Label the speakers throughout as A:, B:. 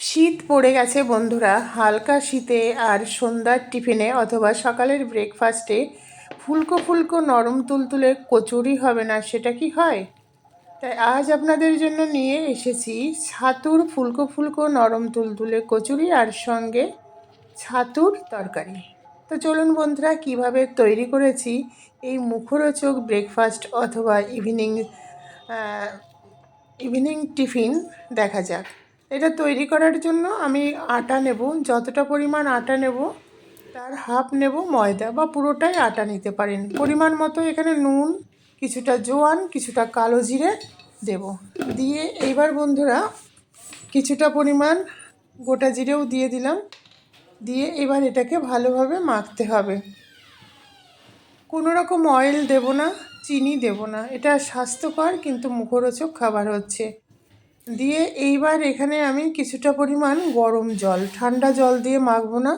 A: শীত পড়ে গেছে, বন্ধুরা। হালকা শীতে আর সন্ধ্যার টিফিনে অথবা সকালের ব্রেকফাস্টে ফুলকো ফুলকো নরম তুলতুলে কচুরি হবে না, সেটা কি হয়? তাই আজ আপনাদের জন্য নিয়ে এসেছি ছাতুর ফুলকো ফুলকো নরম তুলতুলে কচুরি আর সঙ্গে ছাতুর তরকারি। তো চলুন বন্ধুরা, কীভাবে তৈরি করেছি এই মুখরোচক ব্রেকফাস্ট অথবা ইভিনিং ইভিনিং টিফিন দেখা যাক। এটা তৈরি করার জন্য আমি আটা নেব, যতটা পরিমাণ আটা নেব, তার হাফ নেব ময়দা বা পুরোটাই আটা নিতে পারেন। পরিমাণ মতো এখানে নুন, কিছুটা জোয়ান, কিছুটা কালো জিরে দেব। দিয়ে এইবার বন্ধুরা কিছুটা পরিমাণ গোটা জিরেও দিয়ে দিলাম। দিয়ে এবার এটাকে ভালোভাবে মাখতে হবে। কোনো রকম অয়েল দেব না, চিনি দেব না। এটা স্বাস্থ্যকর কিন্তু মুখরোচক খাবার হচ্ছে। দিয়ে এইবার এখানে আমি কিছুটা পরিমাণ গরম জল, ঠান্ডা জল দিয়ে মাখবো না।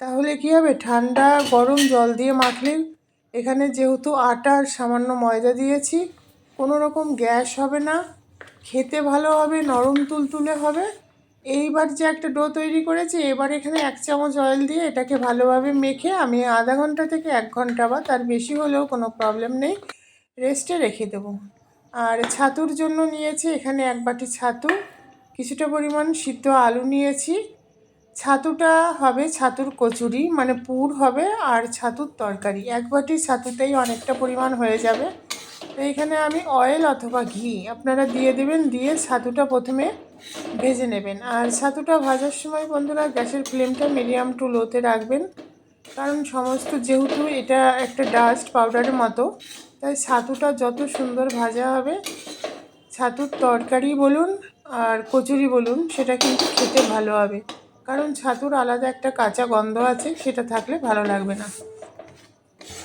A: তাহলে কী হবে? ঠান্ডা গরম জল দিয়ে মাখলে এখানে যেহেতু আটা আর সামান্য ময়দা দিয়েছি, কোনো রকম গ্যাস হবে না, খেতে ভালো হবে, নরম তুলতুলে হবে। এইবার যে একটা ডো তৈরি করেছি, এবার এখানে এক চামচ অয়েল দিয়ে এটাকে ভালোভাবে মেখে আমি আধা ঘণ্টা থেকে এক ঘণ্টা বা তার বেশি হলেও কোনো প্রবলেম নেই, রেস্টে রেখে দেবো। আর ছাতুর জন্য নিয়েছি এখানে এক বাটি ছাতু, কিছুটা পরিমাণ সিদ্ধ আলু নিয়েছি। ছাতুটা হবে ছাতুর কচুরি মানে পুর হবে আর ছাতুর তরকারি। এক বাটি ছাতুতেই অনেকটা পরিমাণ হয়ে যাবে। তো এখানে আমি অয়েল অথবা ঘি, আপনারা দিয়ে দেবেন, দিয়ে ছাতুটা প্রথমে ভেজে নেবেন। আর ছাতুটা ভাজার সময় বন্ধুরা গ্যাসের ফ্লেমটা মিডিয়াম টু লোতে রাখবেন। কারণ সমস্ত যেহেতু এটা একটা ডাস্ট পাউডারের মতো তাই ছাতুটা যত সুন্দর ভাজা হবে ছাতুর তরকারি বলুন আর কচুরি বলুন সেটা কিন্তু খেতে ভালো হবে। কারণ ছাতুর আলাদা একটা কাঁচা গন্ধ আছে সেটা থাকলে ভালো লাগবে না।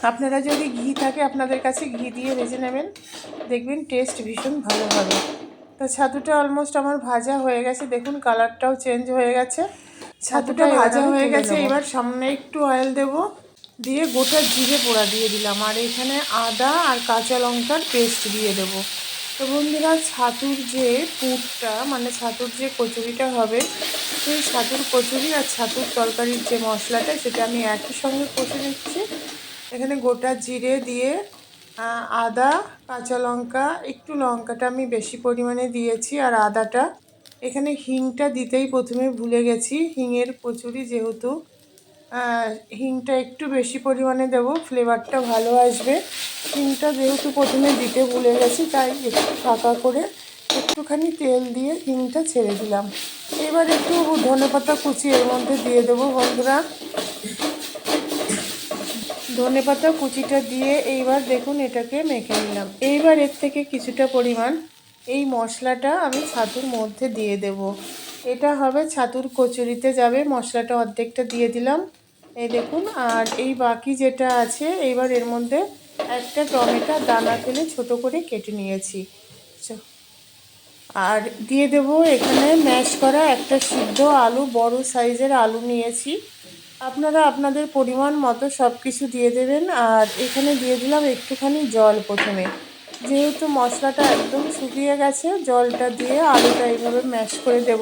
A: আপনারা যদি ঘি থাকে আপনাদের কাছে ঘি দিয়ে ভেজে নেবেন দেখবেন টেস্ট ভীষণ ভালো হবে। তা ছাতুটা অলমোস্ট আমার ভাজা হয়ে গেছে দেখুন কালারটাও চেঞ্জ হয়ে গেছে। ছাতুটা ভাজা হয়ে গেছে এবার সামনে একটু অয়েল দেব। দিয়ে গোটা জিরে পোড়া দিয়ে দিলাম। আর এখানে আদা আর কাঁচা লঙ্কার পেস্ট দিয়ে দেব। তো বন্ধুরা, ছাতুর যে পুরটা মানে ছাতুর যে কচুরিটা হবে, সেই ছাতুর কচুরি আর ছাতুর তরকারির যে মশলাটা, সেটা আমি একই সঙ্গে কষে নিচ্ছি। এখানে গোটা জিরে দিয়ে আদা, কাঁচা লঙ্কা, একটু লঙ্কাটা আমি বেশি পরিমাণে দিয়েছি আর আদাটা। এখানে হিংটা দিতেই প্রথমে ভুলে গেছি। হিংয়ের কচুরি যেহেতু হিংটা একটু বেশি পরিমাণে দেবো ফ্লেভারটা ভালো আসবে। হিংটা যেহেতু প্রথমে দিতে ভুলে গেছি, তাই একটু ফাঁকা করে একটুখানি তেল দিয়ে হিংটা ছেড়ে দিলাম। এবার একটু ধনে পাতা কুচি এর মধ্যে দিয়ে দেবো, বন্ধুরা। ধনে পাতা কুচিটা দিয়ে এইবার দেখুন এটাকে মেখে নিলাম। এইবার এর থেকে কিছুটা পরিমাণ এই মশলাটা আমি ছাতুর মধ্যে দিয়ে দেব। এটা হবে ছাতুর কচুরিতে যাবে, মশলাটা অর্ধেকটা দিয়ে দিলাম। এই দেখুন, আর এই বাকি যেটা আছে, এইবার এর মধ্যে একটা টমেটো দানা ফেলে ছোট করে কেটে নিয়েছি। আর দিয়ে দেব এখানে ম্যাশ করা একটা সিদ্ধ আলু, বড় সাইজের আলু নিয়েছি। আপনারা আপনাদের পরিমাণ মতো সব কিছু দিয়ে দেবেন, আর এখানে দিয়ে দিলাম একটুখানি জল প্রথমে। যেহেতু মশলাটা একদম শুকিয়ে গেছে, জলটা দিয়ে আলুটা এইভাবে ম্যাশ করে দেব।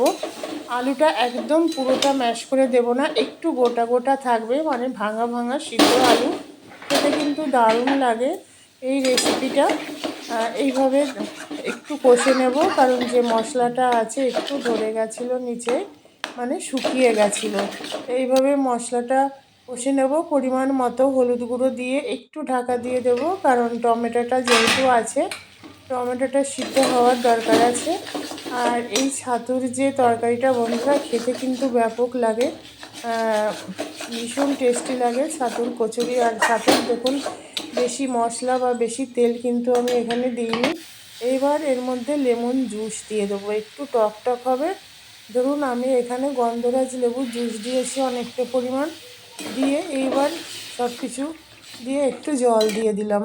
A: আলুটা একদম পুরোটা ম্যাশ করে দেব না, একটু গোটা গোটা থাকবে মানে ভাঙা ভাঙা সিদ্ধ আলু। খেতে কিন্তু দারুণ লাগে এই রেসিপিটা এইভাবে একটু কষে নেব, কারণ যে মশলাটা আছে একটু ধরে গেছিল নিচে মানে শুকিয়ে গেছিল। এইভাবে মশলাটা কষে নেব, পরিমাণ মতো হলুদ গুঁড়ো দিয়ে একটু ঢাকা দিয়ে দেব, কারণ টমেটোটা যেহেতু আছে, টমেটোটা সিদ্ধ হওয়ার দরকার আছে। আর এই ছাতুর যে তরকারিটা বন্ধুরা, খেতে কিন্তু ব্যাপক লাগে। ভীষণ টেস্টি লাগে ছাতুর কচুরি। আর ছাতুর দেখুন, বেশি মশলা বা বেশি তেল কিন্তু আমি এখানে দিইনি। এইবার এর মধ্যে লেমন জুস দিয়ে দেবো। একটু টক টক হবে। ধরুন, আমি এখানে গন্ধরাজ লেবুর জুস দিয়েছি অনেকটা পরিমাণ। দিয়ে এইবার সব কিছু দিয়ে একটু জল দিয়ে দিলাম।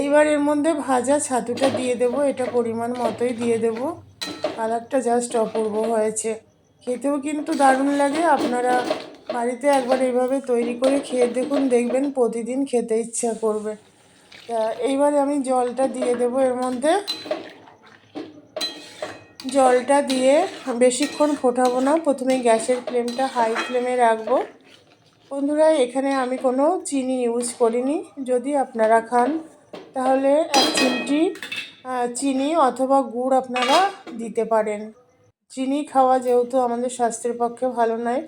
A: এইবার এর মধ্যে ভাজা ছাতুটা দিয়ে দেব, এটা পরিমাণ মতোই দিয়ে দেব। কালারটা জাস্ট অপূর্ব হয়েছে। খেতেও কিন্তু দারুণ লাগে, আপনারা বাড়িতে একবার এইভাবে তৈরি করে খেয়ে দেখুন, দেখবেন প্রতিদিন খেতে ইচ্ছা করবে। তা এইবারে আমি জলটা দিয়ে দেব এর মধ্যে। জলটা দিয়ে বেশিক্ষণ ফোটাবো না, প্রথমে গ্যাসের ফ্লেমটা হাই ফ্লেমে রাখব। বন্ধুরা, এখানে আমি কোনো চিনি ইউজ করিনি। যদি আপনারা খান তাহলে এক চিমটি চিনি অথবা গুড় আপনারা দিতে পারেন। চিনি খাওয়া যেহেতু আমাদের স্বাস্থ্যের পক্ষে ভালো নয়,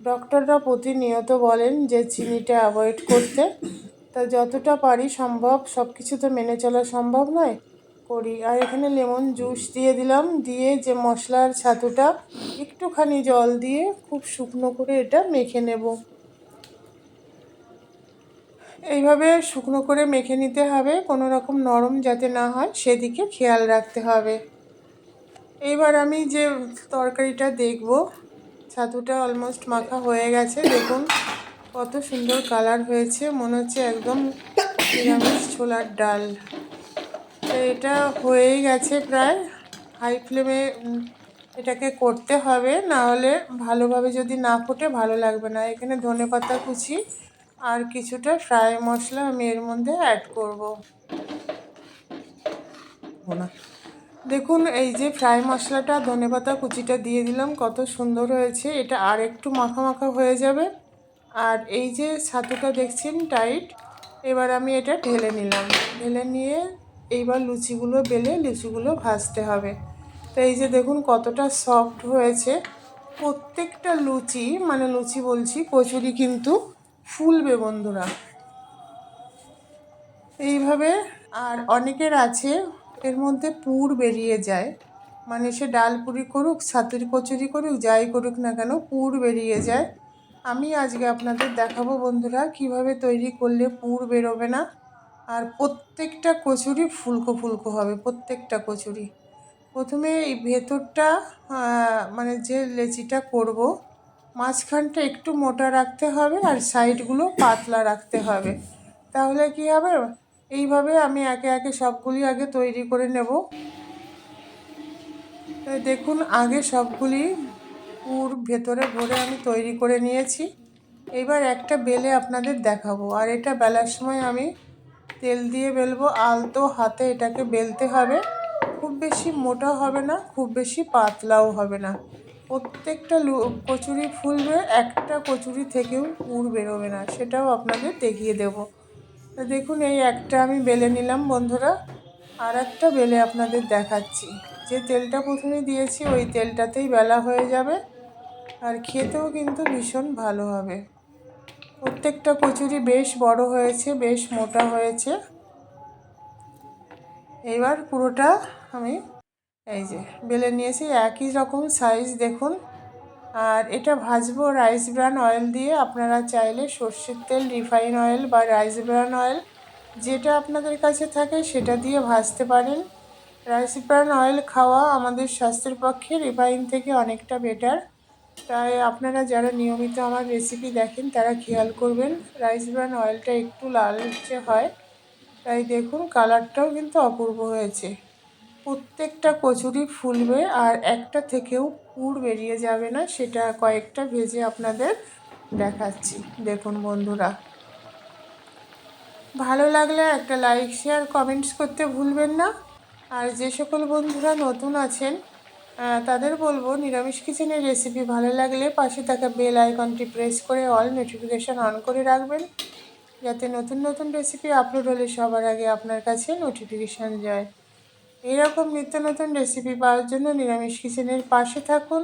A: ডক্টররা প্রতিনিয়ত বলেন যে চিনিটা অ্যাভয়েড করতে। তা যতটা পারি সম্ভব সব কিছু তো মেনে চলা সম্ভব নয়, করি। আর এখানে লেমন জুস দিয়ে দিলাম, দিয়ে যে মশলার ছাতুটা, একটুখানি জল দিয়ে খুব শুকনো করে এটা মেখে নেব। এইভাবে শুকনো করে মেখে নিতে হবে, কোনো রকম নরম যাতে না হয়, সেদিকে খেয়াল রাখতে হবে। এইবার আমি যে তরকারিটা দেখব, ছাতুটা অলমোস্ট মাখা হয়ে গেছে। দেখুন কত সুন্দর কালার হয়েছে, মনে হচ্ছে একদম নিরামিষ ছোলার ডাল। তো এটা হয়েই গেছে প্রায় হাই ফ্লেমে এটাকে করতে হবে, না হলে ভালোভাবে যদি না ফোটে, ভালো লাগবে না। এখানে ধনে পাতা কুচি আর কিছুটা ফ্রাই মশলা আমি এর মধ্যে অ্যাড করব। দেখুন, এই যে ফ্রাই মশলাটা ধনেপাতা কুচিটা দিয়ে দিলাম, কত সুন্দর হয়েছে। এটা আর একটু মাখা মাখা হয়ে যাবে। আর এই যে ছাতুটা দেখছেন টাইট এবার আমি এটা ঢেলে নিলাম। ঢেলে নিয়ে এইবার লুচিগুলো বেলে লুচিগুলো ভাজতে হবে। তো এই যে দেখুন, কতটা সফট হয়েছে। প্রত্যেকটা লুচি মানে লুচি বলছি, কচুরি কিন্তু ফুলবে বন্ধুরা। এইভাবে আর অনেকের আছে, এর মধ্যে পুর বেরিয়ে যায়। মানে সে ডাল পুরি করুক, ছাতুরি কচুরি করুক, যাই করুক না কেন, পুর বেরিয়ে যায়। আমি আজকে আপনাদের দেখাবো বন্ধুরা, কীভাবে তৈরি করলে পুর বেরোবে না। আর প্রত্যেকটা কচুরি ফুলকো ফুলকো হবে, প্রত্যেকটা কচুরি। প্রথমে এই ভেতরটা মানে যে লেচিটা করব মাঝখানটা একটু মোটা রাখতে হবে আর সাইডগুলো পাতলা রাখতে হবে। তাহলে কি হবে? এইভাবে আমি একে একে সবগুলি আগে তৈরি করে নেব। দেখুন, আগে সবগুলি পুর ভেতরে ভরে আমি তৈরি করে নিয়েছি। এবার একটা বেলে আপনাদের দেখাবো। আর এটা বেলার সময় আমি তেল দিয়ে বেলবো। আলতো হাতে এটাকে বেলতে হবে। খুব বেশি মোটা হবে না, খুব বেশি পাতলাও হবে না। প্রত্যেকটা কচুরি ফুলবে একটা কচুরি থেকেও পুর বেরোবে না, সেটাও আপনাদের দেখিয়ে দেবো। তো দেখুন, এই একটা আমি বেলে নিলাম বন্ধুরা, আর একটা বেলে আপনাদের দেখাচ্ছি। যে তেলটা প্রথমে দিয়েছি, ওই তেলটাতেই বেলা হয়ে যাবে, আর খেতেও কিন্তু ভীষণ ভালো হবে। প্রত্যেকটা কচুরি বেশ বড় হয়েছে, বেশ মোটা হয়েছে। এবার পুরোটা আমি এই যে, বেলে নিয়েছি, একই রকম সাইজ দেখুন। আর এটা ভাজবো রাইস ব্রান অয়েল দিয়ে। আপনারা চাইলে সর্ষের তেল রিফাইন অয়েল বা রাইস ব্রান অয়েল যেটা আপনাদের কাছে থাকে সেটা দিয়ে ভাজতে পারেন। রাইস ব্রান অয়েল খাওয়া আমাদের স্বাস্থ্যের পক্ষে রিফাইন থেকে অনেকটা বেটার তাই আপনারা যারা নিয়মিত আমার রেসিপি দেখেন, তারা খেয়াল করবেন রাইস ব্রান অয়েলটা একটু লালচে হয়। তাই দেখুন কালারটাও কিন্তু অপূর্ব হয়েছে। প্রত্যেকটা কচুরি ফুলবে আর একটা থেকেও পুর বেরিয়ে যাবে না, সেটা কয়েকটা ভেজে আপনাদের দেখাচ্ছি। দেখুন বন্ধুরা। ভালো লাগলে একটা লাইক শেয়ার কমেন্টস করতে ভুলবেন না। আর যে সকল বন্ধুরা নতুন আছেন তাদের বলব, নিরামিষ কিচেনের রেসিপি ভালো লাগলে পাশে থাকা বেল আইকনটি প্রেস করে অল নোটিফিকেশান অন করে রাখবেন, যাতে নতুন নতুন রেসিপি আপলোড হলে সবার আগে আপনার কাছে নোটিফিকেশান যায়। এইরকম নিত্য নতুন রেসিপি পাওয়ার জন্য নিরামিষ কিচেনের পাশে থাকুন।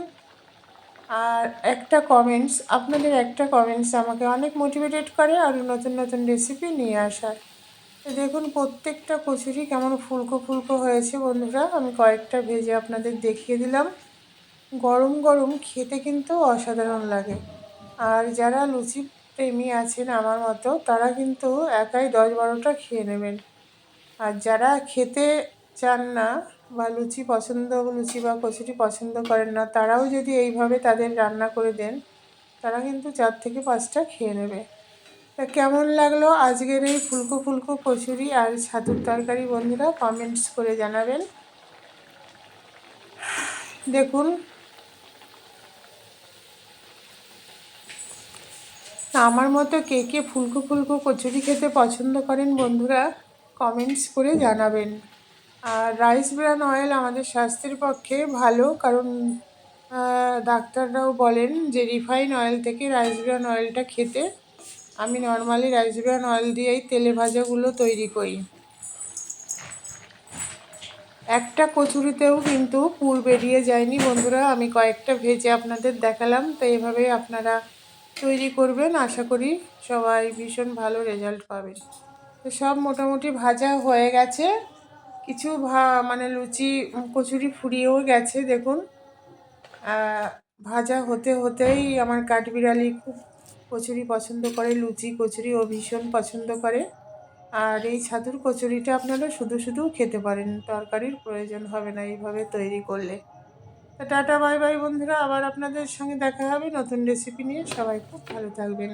A: আর একটা কমেন্টস আপনাদের একটা কমেন্টস আমাকে অনেক মোটিভেটেড করে আরও নতুন নতুন রেসিপি নিয়ে আসার। তো দেখুন, প্রত্যেকটা কচুরি কেমন ফুলকো ফুলকো হয়েছে বন্ধুরা। আমি কয়েকটা ভেজে আপনাদের দেখিয়ে দিলাম। গরম গরম খেতে কিন্তু অসাধারণ লাগে। আর যারা লুচি প্রেমী আছেন আমার মতো, তারা কিন্তু একাই দশ বারোটা খেয়ে নেবেন। আর যারা খেতে চান না বা লুচি পছন্দ, লুচি বা কচুরি পছন্দ করেন না, তারাও যদি এইভাবে তাদের রান্না করে দেন, তারা কিন্তু চার থেকে পাঁচটা খেয়ে নেবে। তা কেমন লাগল আজকের এই ফুলকো ফুলকো কচুরি আর ছাতুর তরকারি বন্ধুরা কমেন্টস করে জানাবেন। দেখুন। আমার মতো কে কে ফুলকো ফুলকো কচুরি খেতে পছন্দ করেন বন্ধুরা কমেন্টস করে জানাবেন। আর রাইস ব্রান অয়েল আমাদের স্বাস্থ্যের পক্ষে ভালো, কারণ ডাক্তাররাও বলেন যে রিফাইন অয়েল থেকে রাইস ব্রান অয়েলটা খেতে আমি নর্মালি রাইস ব্রান অয়েল দিয়েই তেলে ভাজাগুলো তৈরি করি। একটা কচুরিতেও কিন্তু পুর বেরিয়ে যায়নি বন্ধুরা, আমি কয়েকটা ভেজে আপনাদের দেখালাম, তো এভাবে আপনারা তৈরি করবেন, আশা করি সবাই ভীষণ ভালো রেজাল্ট পাবেন। তো সব মোটামুটি ভাজা হয়ে গেছে কিছু ভা মানে লুচি কচুরি ফুরিয়েও গেছে, দেখুন। ভাজা হতে হতেই আমার কাঠবিড়ালি খুব কচুরি পছন্দ করে, লুচি, কচুরি ও ভীষণ পছন্দ করে। আর এই ছাতুর কচুরিটা আপনারা শুধু শুধু খেতে পারেন, তরকারির প্রয়োজন হবে না এইভাবে তৈরি করলে। তো টাটা, বাই বাই বন্ধুরা, আবার আপনাদের সঙ্গে দেখা হবে নতুন রেসিপি নিয়ে। সবাই খুব ভালো থাকবেন।